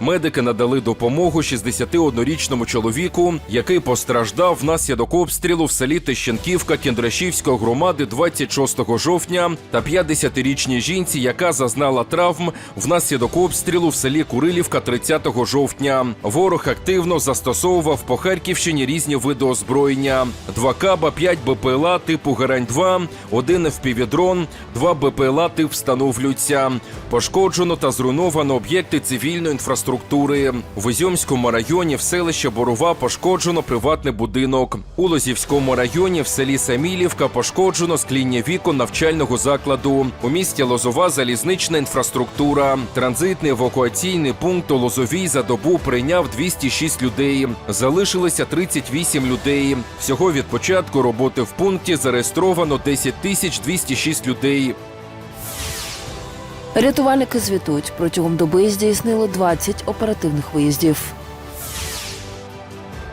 Медики надали допомогу 61-річному чоловіку, який постраждав внаслідок обстрілу в селі Тищенківка Кіндрашівської громади 26 жовтня, та 50-річній жінці, яка зазнала травм внаслідок обстрілу в селі Курилівка 30 жовтня. Ворог активно застосовував по Харківщині різні види озброєння: 2 каба, 5 БПЛА типу Герань-2, один FPV-дрон, 2 БПЛА тип встановлюються. Пошкоджено та зруйновано об'єкти цивільної інфраструктури. В Ізюмському районі в селищі Борова пошкоджено приватний будинок. У Лозівському районі в селі Самілівка пошкоджено скління вікон навчального закладу. У місті Лозова залізнична інфраструктура. Транзитний евакуаційний пункт у Лозовій за добу прийняв 206 людей. Залишилося 38 людей. Всього від початку роботи в пункті зареєстровано 10 тисяч 206 людей. Рятувальники звітують, протягом доби здійснили 20 оперативних виїздів.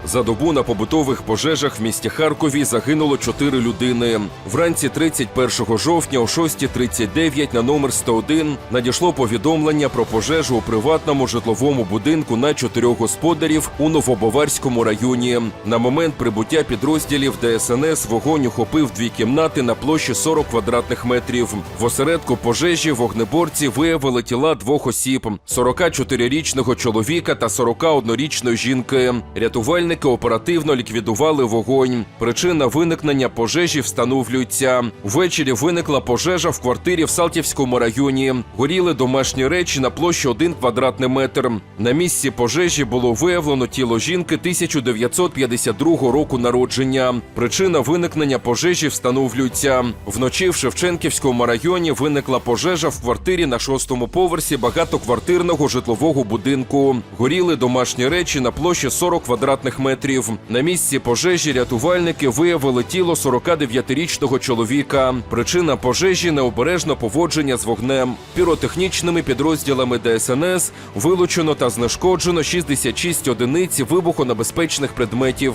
За добу на побутових пожежах в місті Харкові загинуло 4 людини. Вранці 31 жовтня о 6.39 на номер 101 надійшло повідомлення про пожежу у приватному житловому будинку на чотирьох господарів у Новобаварському районі. На момент прибуття підрозділів ДСНС вогонь охопив дві кімнати на площі 40 квадратних метрів. В осередку пожежі вогнеборці виявили тіла двох осіб: 44-річного чоловіка та 41-річної жінки. Рятувальники оперативно ліквідували вогонь. Причина виникнення пожежі встановлюється. Ввечері виникла пожежа в квартирі в Салтівському районі. Горіли домашні речі на площі 1 квадратний метр. На місці пожежі було виявлено тіло жінки 1952 року народження. Причина виникнення пожежі встановлюється. Вночі в Шевченківському районі виникла пожежа в квартирі на шостому поверсі багатоквартирного житлового будинку. Горіли домашні речі на площі 40 квадратних метрів. На місці пожежі рятувальники виявили тіло 49-річного чоловіка. Причина пожежі необережне поводження з вогнем. Піротехнічними підрозділами ДСНС вилучено та знешкоджено 66 одиниць вибухонебезпечних предметів.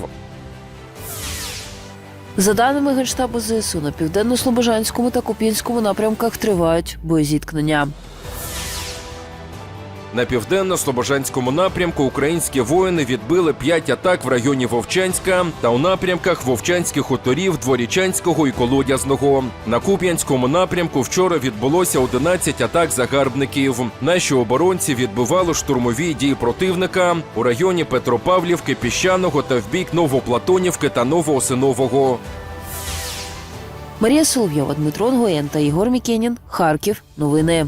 За даними Генштабу ЗСУ, на південно-слобожанському та Куп'янському напрямках тривають боєзіткнення. На південно-слобожанському напрямку українські воїни відбили п'ять атак в районі Вовчанська та у напрямках Вовчанських хуторів, Дворічанського і Колодязного. На Куп'янському напрямку вчора відбулося 11 атак загарбників. Наші оборонці відбивали штурмові дії противника у районі Петропавлівки, Піщаного та в бік Новоплатонівки та Новоосинового. Марія Соловйова, Дмитро Нгоєн та Ігор Мікенін. Харків. Новини.